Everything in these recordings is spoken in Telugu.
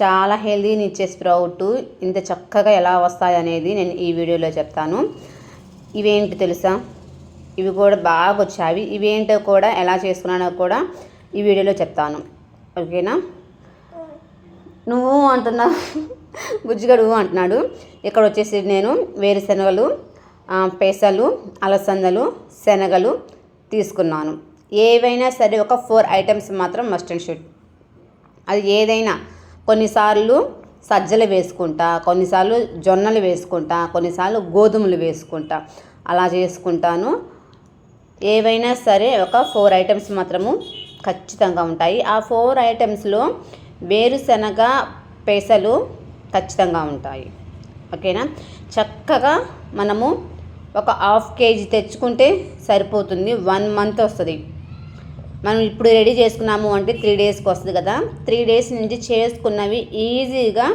చాలా హెల్దీని ఇచ్చే స్ప్రౌట్ ఇంత చక్కగా ఎలా వస్తాయి అనేది నేను ఈ వీడియోలో చెప్తాను. ఇవేంటి తెలుసా? ఇవి కూడా బాగా వచ్చాయి. ఇవేంటో కూడా ఎలా చేసుకున్నానో కూడా ఈ వీడియోలో చెప్తాను. ఓకేనా? నువ్వు అంటున్నా గుజ్జిగడు అంటున్నాడు. ఇక్కడ వచ్చేసి నేను వేరుశనగలు పెసలు అలసందలు శనగలు తీసుకున్నాను. ఏవైనా సరే ఒక ఫోర్ ఐటమ్స్ మాత్రం మస్ట్ అండ్ షుడ్. అది ఏదైనా కొన్నిసార్లు సజ్జలు వేసుకుంటా కొన్నిసార్లు జొన్నలు వేసుకుంటా కొన్నిసార్లు గోధుమలు వేసుకుంటా. అలా చేసుకుంటాను. ఏవైనా సరే ఒక ఫోర్ ఐటమ్స్ మాత్రము ఖచ్చితంగా ఉంటాయి. ఆ ఫోర్ ఐటమ్స్లో వేరుశనగ పెసలు ఖచ్చితంగా ఉంటాయి. ఓకేనా? చక్కగా మనము ఒక హాఫ్ కేజీ తెచ్చుకుంటే సరిపోతుంది. వన్ మంత్ వస్తుంది. మనం ఇప్పుడు రెడీ చేసుకున్నాము అంటే త్రీ డేస్కి వస్తుంది కదా. త్రీ డేస్ నుంచి చేసుకున్నవి ఈజీగా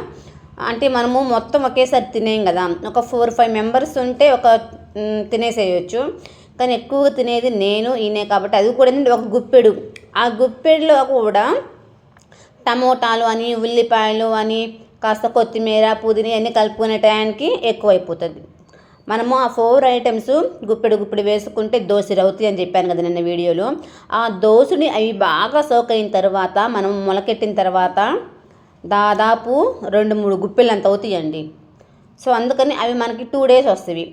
అంటే మనము మొత్తం ఒకేసారి తినేం కదా. ఒక ఫోర్ ఫైవ్ మెంబర్స్ ఉంటే ఒక తినేసేయచ్చు. కానీ ఎక్కువగా తినేది నేను ఈయనే కాబట్టి అది కూడా ఒక గుప్పెడు. ఆ గుప్పెడులో కూడా టమోటాలు అని ఉల్లిపాయలు అని కాస్త కొత్తిమీర పుదీనా అన్నీ కలుపుకునే టయానికి ఎక్కువైపోతుంది. మనము ఆ ఫోర్ ఐటమ్స్ గుప్పెడు గుప్పెడు వేసుకుంటే దోశ రవుతాయి అని చెప్పాను కదా నిన్న వీడియోలో. ఆ దోశని అవి బాగా సోక్ అయిన తర్వాత మనం మొలకెట్టిన తర్వాత దాదాపు రెండు మూడు గుప్పెలు అంత అవుతాయండి. సో అందుకని అవి మనకి టూ డేస్ వస్తాయి.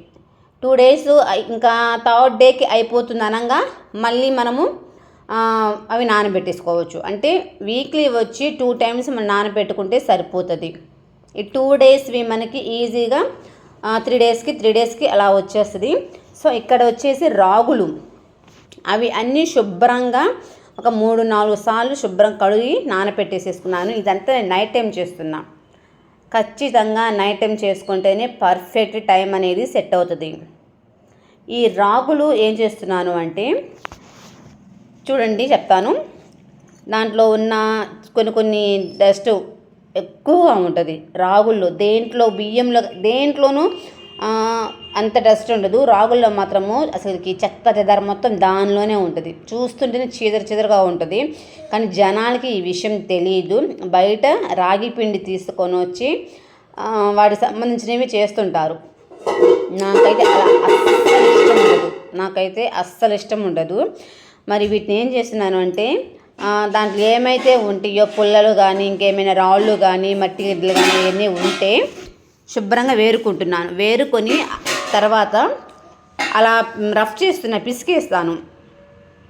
టూ డేస్ ఇంకా థర్డ్ డేకి అయిపోతుంది అనగా మళ్ళీ మనము అవి నానబెట్టేసుకోవచ్చు. అంటే వీక్లీ వచ్చి టూ టైమ్స్ మనం నానబెట్టుకుంటే సరిపోతుంది. ఈ టూ డేస్వి మనకి ఈజీగా త్రీ డేస్కి త్రీ డేస్కి అలా వచ్చేస్తుంది. సో ఇక్కడ వచ్చేసి రాగులు. అవి అన్నీ శుభ్రంగా ఒక మూడు నాలుగు సార్లు శుభ్రం కడిగి నానపెట్టేసేసుకున్నాను. ఇదంతా నేను నైట్ టైం చేస్తున్నా. ఖచ్చితంగా నైట్ టైం చేసుకుంటేనే పర్ఫెక్ట్ టైం అనేది సెట్ అవుతుంది. ఈ రాగులు ఏం చేస్తున్నాను అంటే చూడండి చెప్తాను. దాంట్లో ఉన్న కొన్ని కొన్ని డస్ట్ ఎక్కువగా ఉంటుంది. రాగుల్లో దేంట్లో బియ్యంలో దేంట్లోనూ అంత డస్ట్ ఉండదు. రాగుల్లో మాత్రము అసలుకి చెత్త చెదర మొత్తం దానిలోనే ఉంటుంది. చూస్తుంటేనే చీదర చీదరగా ఉంటుంది. కానీ జనాలకి ఈ విషయం తెలియదు బయట రాగి పిండి తీసుకొని వచ్చి ఆ, వాటికి సంబంధించినవి చేస్తుంటారు. నాకైతే అలా అస్సలు ఇష్టం ఉండదు. నాకైతే అస్సలు ఇష్టం ఉండదు. మరి వీటిని ఏం చేస్తున్నాను అంటే దాంట్లో ఏమైతే ఉంటాయో పుల్లలు కానీ ఇంకేమైనా రాళ్ళు కానీ మట్టి గిడ్డలు కానీ ఇవన్నీ ఉంటే శుభ్రంగా వేరుకుంటున్నాను. వేరుకొని తర్వాత అలా రఫ్ చేస్తున్న పిసికేస్తాను.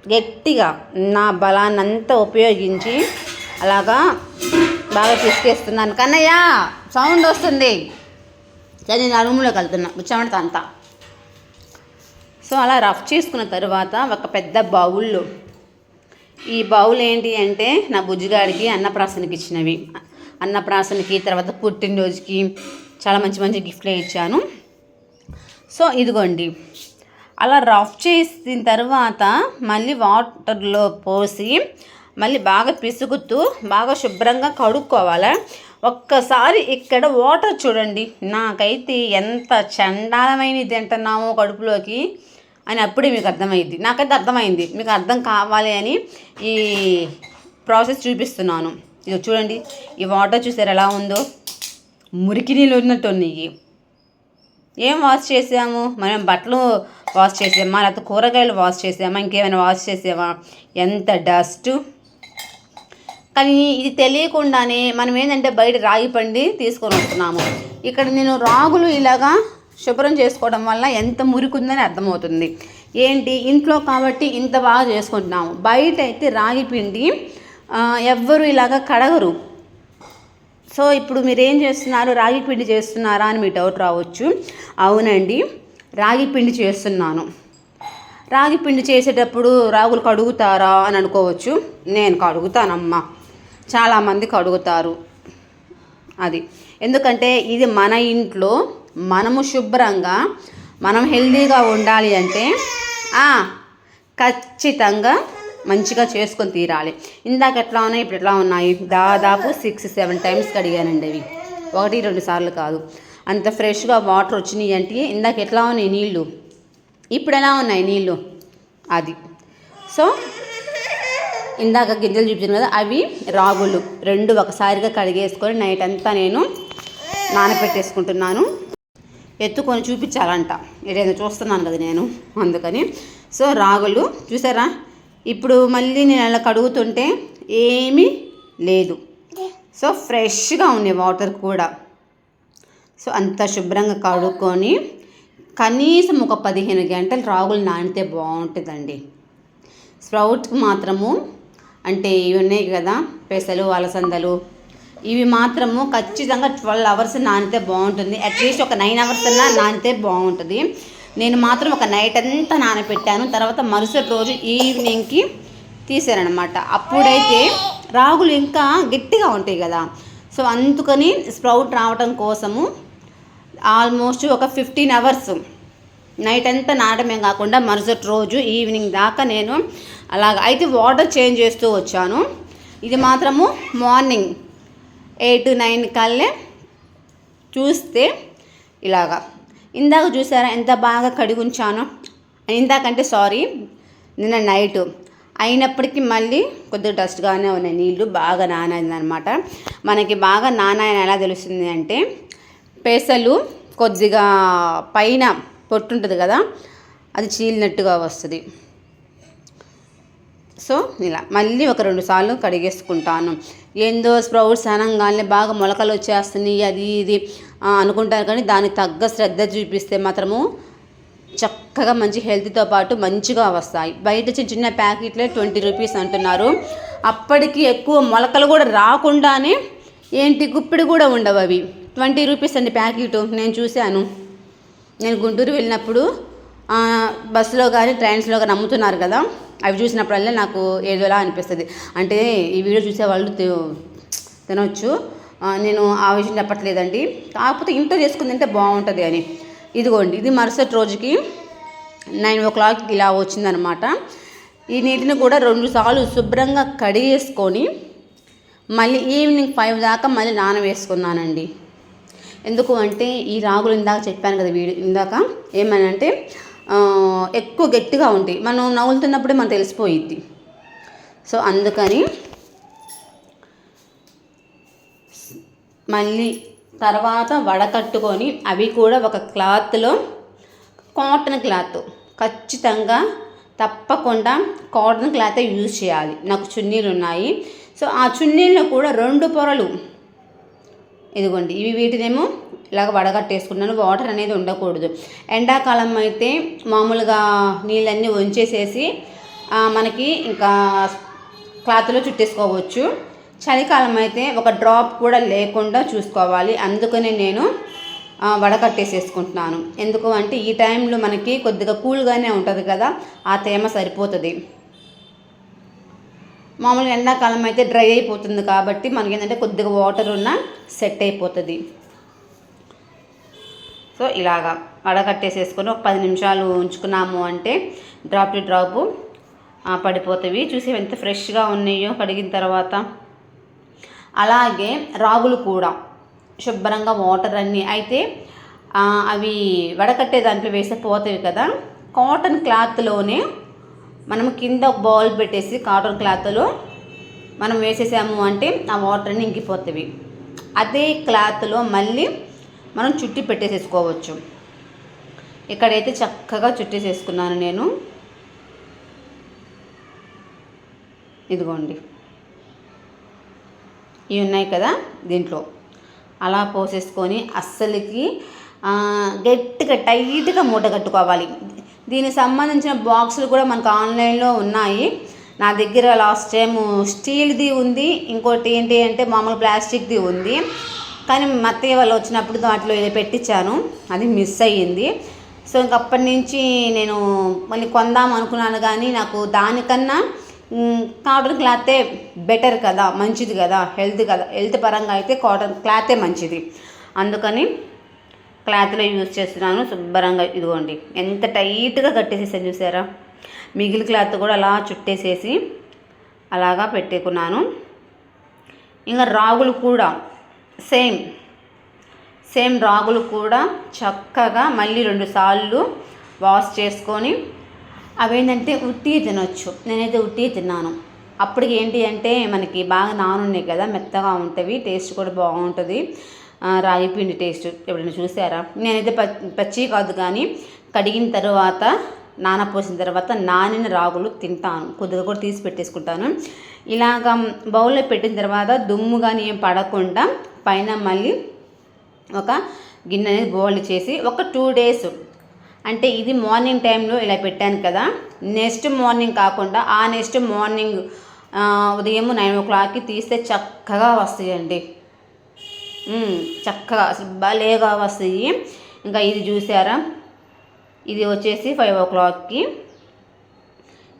గట్టిగా నా బలాన్నంతా ఉపయోగించి అలాగా బాగా పిసికేస్తున్నాను. కన్నయ్య సౌండ్ వస్తుంది. సరే నా రూమ్లోకి వెళ్తున్నా. కూర్చోమంటే అంతా. సో అలా రఫ్ చేసుకున్న తర్వాత ఒక పెద్ద బౌల్లో ఈ బౌల్ ఏంటి అంటే నా బుజ్జిగాడికి అన్నప్రాసనకి ఇచ్చినవి అన్నప్రాసనకి తర్వాత పుట్టినరోజుకి చాలా మంచి మంచి గిఫ్ట్లే ఇచ్చాను. సో ఇదిగోండి. అలా రఫ్ చేసిన తర్వాత మళ్ళీ వాటర్లో పోసి మళ్ళీ బాగా పిసుకుతూ బాగా శుభ్రంగా కడుక్కోవాలి. ఒక్కసారి ఇక్కడ వాటర్ చూడండి. నాకైతే ఎంత చండాలమైనది తింటున్నామో కడుపులోకి. అని అప్పుడే మీకు అర్థమైంది నాకైతే అర్థమైంది. మీకు అర్థం కావాలి అని ఈ ప్రాసెస్ చూపిస్తున్నాను. ఇది చూడండి. ఈ వాటర్ చూసారు ఎలా ఉందో? మురికి నీళ్ళు ఉన్నట్టు ఉన్నాయి. ఏం వాష్ చేసాము? మనం బట్టలు వాష్ చేసామా? లేకపోతే కూరగాయలు వాష్ చేసామా? ఇంకేమైనా వాష్ చేసామా? ఎంత డస్ట్. కానీ ఇది తెలియకుండానే మనం ఏంటంటే బయట రాగి పండి తీసుకొని వస్తున్నాము. ఇక్కడ నేను రాగులు ఇలాగా శుభ్రం చేసుకోవడం వల్ల ఎంత మురికుందని అర్థమవుతుంది. ఏంటి? ఇంట్లో కాబట్టి ఇంత బాగా చేసుకుంటున్నాము. బయట అయితే రాగి పిండి ఎవ్వరు ఇలాగ కడగరు. సో ఇప్పుడు మీరు ఏం చేస్తున్నారు? రాగి పిండి చేస్తున్నారా అని మీ డౌట్ రావచ్చు. అవునండి రాగి పిండి చేస్తున్నాను. రాగి పిండి చేసేటప్పుడు రాగులు కడుగుతారా అని అనుకోవచ్చు. నేను కడుగుతానమ్మా. చాలామంది కడుగుతారు. అది. ఎందుకంటే ఇది మన ఇంట్లో మనము శుభ్రంగా మనం హెల్తీగా ఉండాలి అంటే ఖచ్చితంగా మంచిగా చేసుకొని తీరాలి. ఇందాక ఎట్లా ఉన్నాయి ఇప్పుడు ఎట్లా ఉన్నాయి? దాదాపు సిక్స్ సెవెన్ టైమ్స్ కడిగానండి అవి. ఒకటి రెండు సార్లు కాదు. అంత ఫ్రెష్గా వాటర్ వచ్చినాయి అంటే ఇందాక ఎట్లా ఉన్నాయి నీళ్ళు ఇప్పుడు ఎలా ఉన్నాయి నీళ్ళు అది. సో ఇందాక గింజలు చూపించాను కదా అవి రాగులు. రెండు ఒకసారిగా కడిగేసుకొని నైట్ అంతా నేను నానబెట్టేసుకుంటున్నాను ఎత్తుకొని చూపించాలంట. ఏదైనా చూస్తున్నాను కదా నేను అందుకని. సో రాగులు చూసారా? ఇప్పుడు మళ్ళీ నేను అలా కడుగుతుంటే ఏమీ లేదు. సో ఫ్రెష్గా ఉన్నాయి వాటర్ కూడా. సో అంత శుభ్రంగా కడుక్కొని కనీసం ఒక పదిహేను గంటలు రాగులు నానితే బాగుంటుందండి. స్ప్రౌట్కి మాత్రము అంటే ఇవి ఉన్నాయి కదా పెసలు అలసందలు ఇవి మాత్రము ఖచ్చితంగా ట్వెల్వ్ అవర్స్ నానితే బాగుంటుంది. అట్లీస్ట్ ఒక నైన్ అవర్స్ అన్నా నానితే బాగుంటుంది. నేను మాత్రం ఒక నైట్ అంతా నానబెట్టాను తర్వాత మరుసటి రోజు ఈవినింగ్కి తీసానమాట అప్పుడైతే రాగులు ఇంకా గట్టిగా ఉంటాయి కదా. సో అందుకని స్ప్రౌట్ రావటం కోసము ఆల్మోస్ట్ ఒక ఫిఫ్టీన్ అవర్స్ నైట్ అంతా నాడమే కాకుండా మరుసటి రోజు ఈవినింగ్ దాకా నేను అలాగ అయితే వాటర్ చేంజ్ చేస్తూ వచ్చాను. ఇది మాత్రము మార్నింగ్ ఎయిట్ నైన్ కల్లే చూస్తే ఇలాగా. ఇందాక చూసారా ఎంత బాగా కడిగి ఉంచానో? ఇందాకంటే సారీ నిన్న నైట్. అయినప్పటికీ మళ్ళీ కొద్దిగా డస్ట్గానే ఉన్నాయి. నీళ్ళు బాగా నానైందనమాట మనకి బాగా నానాయని ఎలా తెలుస్తుంది అంటే పెసలు కొద్దిగా పైన పొట్టు ఉంటుంది కదా అది చీలినట్టుగా వస్తుంది. సో ఇలా మళ్ళీ ఒక రెండు సార్లు కడిగేసుకుంటాను. ఏందో స్ప్రౌట్స్ అనగానే బాగా మొలకలు వచ్చేస్తున్నాయి అది ఇది అనుకుంటారు కానీ దానికి తగ్గ శ్రద్ధ చూపిస్తే మాత్రము చక్కగా మంచి హెల్త్తో పాటు మంచిగా వస్తాయి. బయట చిన్న చిన్న ప్యాకెట్లే ట్వంటీ రూపీస్ అంటున్నారు. అప్పటికి ఎక్కువ మొలకలు కూడా రాకుండానే ఏంటి గుప్పిడి కూడా ఉండవు అవి. ట్వంటీ రూపీస్ అండి ప్యాకెట్ నేను చూశాను. నేను గుంటూరు వెళ్ళినప్పుడు బస్సులో కానీ ట్రైన్స్లో కానీ అమ్ముతున్నారు కదా. అవి చూసినప్పుడల్లా నాకు ఏదోలా అనిపిస్తుంది. అంటే ఈ వీడియో చూసే వాళ్ళు తినొచ్చు. నేను ఆ విషయం చెప్పట్లేదండి. కాకపోతే ఇంట్లో చేసుకుని తింటే బాగుంటుంది అని. ఇదిగోండి ఇది మరుసటి రోజుకి నైన్ ఓ క్లాక్ ఇలా వచ్చిందనమాట. ఈ నీటిని కూడా రెండు సార్లు శుభ్రంగా కడిగేసుకొని మళ్ళీ ఈవినింగ్ ఫైవ్ దాకా మళ్ళీ నానవేసుకున్నానండి. ఎందుకు అంటే ఈ రాగులు ఇందాక చెప్పాను కదా వీడి ఇందాక ఏమనంటే ఎక్కువ గట్టిగా ఉంటాయి. మనం నవ్వులుతున్నప్పుడే మనం తెలిసిపోయిద్ది. సో అందుకని మళ్ళీ తర్వాత వడకట్టుకొని అవి కూడా ఒక క్లాత్లో కాటన్ క్లాత్. ఖచ్చితంగా తప్పకుండా కాటన్ క్లాత్ యూజ్ చేయాలి. నాకు చున్నీలు ఉన్నాయి. సో ఆ చున్నీల్లో కూడా రెండు పొరలు. ఇదిగోండి ఇవి వీటినేమో ఇలాగ వడగట్టేసుకున్నాను. వాటర్ అనేది ఉండకూడదు. ఎండాకాలం అయితే మామూలుగా నీళ్ళన్నీ వంచేసేసి మనకి ఇంకా క్లాత్లో చుట్టేసుకోవచ్చు. చలికాలం అయితే ఒక డ్రాప్ కూడా లేకుండా చూసుకోవాలి. అందుకనే నేను వడకట్టేసేసుకుంటున్నాను ఎందుకు అంటే ఈ టైంలో మనకి కొద్దిగా కూల్గానే ఉంటుంది కదా ఆ తేమ సరిపోతుంది. మామూలుగా ఎండాకాలం అయితే డ్రై అయిపోతుంది కాబట్టి మనకి ఏంటంటే కొద్దిగా వాటర్ ఉన్న సెట్ అయిపోతుంది. సో ఇలాగా వడకట్టేసేసుకొని ఒక పది నిమిషాలు ఉంచుకున్నాము అంటే డ్రాప్ టు డ్రాప్ పడిపోతాయి చూసి ఎంత ఫ్రెష్గా ఉన్నాయో కడిగిన తర్వాత. అలాగే రాగులు కూడా శుభ్రంగా వాటర్ అన్నీ. అయితే అవి వడకట్టే దాంట్లో వేస్తే పోతాయి కదా. కాటన్ క్లాత్లోనే మనం కింద ఒక బౌల్ పెట్టేసి కాటన్ క్లాత్లో మనం వేసేసాము అంటే ఆ వాటర్ అన్నీ ఇంకిపోతాయి అదే క్లాత్లో మళ్ళీ మనం చుట్టి పెట్టేసేసుకోవచ్చు. ఇక్కడైతే చక్కగా చుట్టేసేసుకున్నాను నేను. ఇదిగోండి. ఇవి ఉన్నాయి కదా దీంట్లో. అలా పోసేసుకొని అస్సలకి గట్టిగా టైట్గా మూట కట్టుకోవాలి. దీనికి సంబంధించిన బాక్సులు కూడా మనకు ఆన్లైన్లో ఉన్నాయి. నా దగ్గర లాస్ట్ టైం స్టీల్ది ఉంది. ఇంకోటి ఏంటి అంటే మామూలు ప్లాస్టిక్ది ఉంది. కానీ మత్తయ్య వాళ్ళు వచ్చినప్పుడు దాంట్లో ఇది పెట్టించాను. అది మిస్ అయ్యింది. సో ఇంకప్పటి నుంచి నేను మళ్ళీ కొందాం అనుకున్నాను కానీ నాకు దానికన్నా కాటన్ క్లాతే బెటర్ కదా మంచిది కదా హెల్త్ కదా. హెల్త్ పరంగా అయితే కాటన్ క్లాతే మంచిది. అందుకని క్లాత్లో యూజ్ చేస్తున్నాను శుభ్రంగా. ఇదిగోండి ఎంత టైట్గా కట్టేసేసాను చూసారా? మిగిలి క్లాత్ కూడా అలా చుట్టేసేసి అలాగా పెట్టుకున్నాను. ఇంకా రాగులు కూడా సేమ్. సేమ్ రాగులు కూడా చక్కగా మళ్ళీ రెండు సార్లు వాష్ చేసుకొని అవేంటంటే ఉట్టి తినొచ్చు. నేనైతే ఉట్టి తిన్నాను. అప్పటికి ఏంటి అంటే మనకి బాగా నానున్నాయి కదా మెత్తగా ఉంటుంది టేస్ట్ కూడా బాగుంటుంది. రాగి పిండి టేస్ట్ ఎప్పుడైనా చూసారా? నేనైతే ప- పచ్చి కాదు కానీ కడిగిన తర్వాత నానపోసిన తర్వాత నానిన రాగులు తింటాను. కొద్దిగా కూడా తీసి పెట్టేసుకుంటాను. ఇలాగ బౌల్లో పెట్టిన తర్వాత దుమ్ము కానీ ఏం పడకుండా పైన మళ్ళీ ఒక గిన్నె అనేది బౌల్ చేసి ఒక టూ డేస్ అంటే ఇది మార్నింగ్ టైంలో ఇలా పెట్టాను కదా. నెక్స్ట్ మార్నింగ్ కాకుండా ఆ నెక్స్ట్ మార్నింగ్ ఉదయం నైన్ ఓ క్లాక్కి తీస్తే చక్కగా వస్తాయండి. చక్కగా భలేగా వస్తాయి. ఇంకా ఇది చూసారా? ఇది వచ్చేసి ఫైవ్ ఓ క్లాక్కి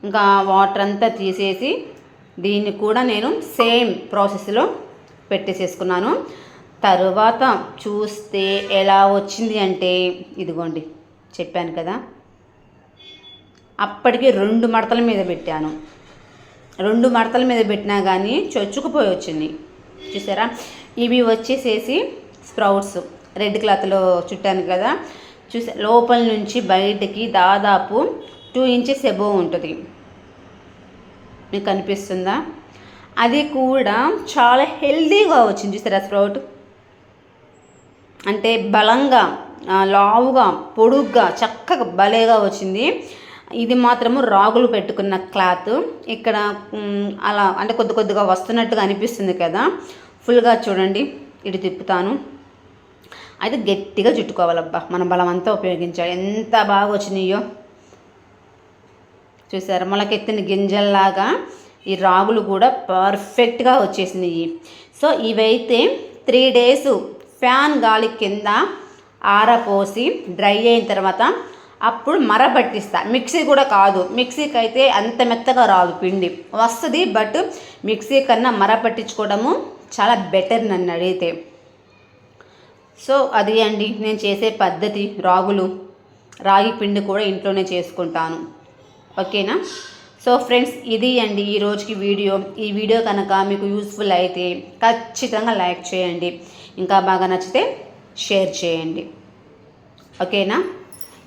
ఇంకా వాటర్ అంతా తీసేసి దీన్ని కూడా నేను సేమ్ ప్రాసెస్లో పెట్టేసేసుకున్నాను. తరువాత చూస్తే ఎలా వచ్చింది అంటే ఇదిగోండి చెప్పాను కదా. అప్పటికి రెండు మడతల మీద పెట్టాను. రెండు మడతల మీద పెట్టినా కానీ చొచ్చుకుపోయి వచ్చింది. చూసారా? ఇవి వచ్చేసేసి స్ప్రౌట్స్. రెడ్ క్లాత్లో చుట్టాను కదా. చూసా లోపల నుంచి బయటికి దాదాపు టూ ఇంచెస్ ఎబో ఉంటుంది. మీకు కనిపిస్తుందా? అది కూడా చాలా హెల్దీగా వచ్చింది చూసారా స్ప్రౌట్? అంటే బలంగా లావుగా పొడుగ్గా చక్కగా భలేగా వచ్చింది. ఇది మాత్రము రాగులు పెట్టుకున్న క్లాత్. ఇక్కడ అలా అంటే కొద్ది కొద్దిగా వస్తున్నట్టుగా అనిపిస్తుంది కదా. ఫుల్గా చూడండి. ఇటు తిప్పుతాను. అయితే గట్టిగా చుట్టుకోవాలబ్బా. మనం బలం అంతా ఉపయోగించాలి. ఎంత బాగా వచ్చినాయో. చూసారు? మొలకెత్తిన గింజల్లాగా ఈ రాగులు కూడా పర్ఫెక్ట్గా వచ్చేసినాయి. సో ఇవైతే త్రీ డేస్ ఫ్యాన్ గాలి కింద ఆరపోసి డ్రై అయిన తర్వాత అప్పుడు మరబట్టిస్తా. మిక్సీ కూడా కాదు. మిక్సీకి అయితే అంత మెత్తగా రాదు పిండి. వస్తుంది బట్ మిక్సీ కన్నా మర పట్టించుకోవడము చాలా బెటర్ నన్ను అడిగితే. సో అది అండి నేను చేసే పద్ధతి రాగులు రాగి పిండి కూడా ఇంట్లోనే చేసుకుంటాను. ఓకేనా? సో ఫ్రెండ్స్ ఇది అండి ఈ రోజుకి వీడియో. ఈ వీడియో కనుక మీకు యూస్ఫుల్ అయితే ఖచ్చితంగా లైక్ చేయండి. ఇంకా బాగా నచ్చితే షేర్ చేయండి. ఓకేనా?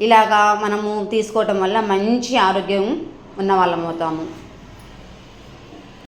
ఇలాగా మనము తీసుకోవటం వల్ల మంచి ఆరోగ్యం ఉన్న వాళ్ళం అవుతాము.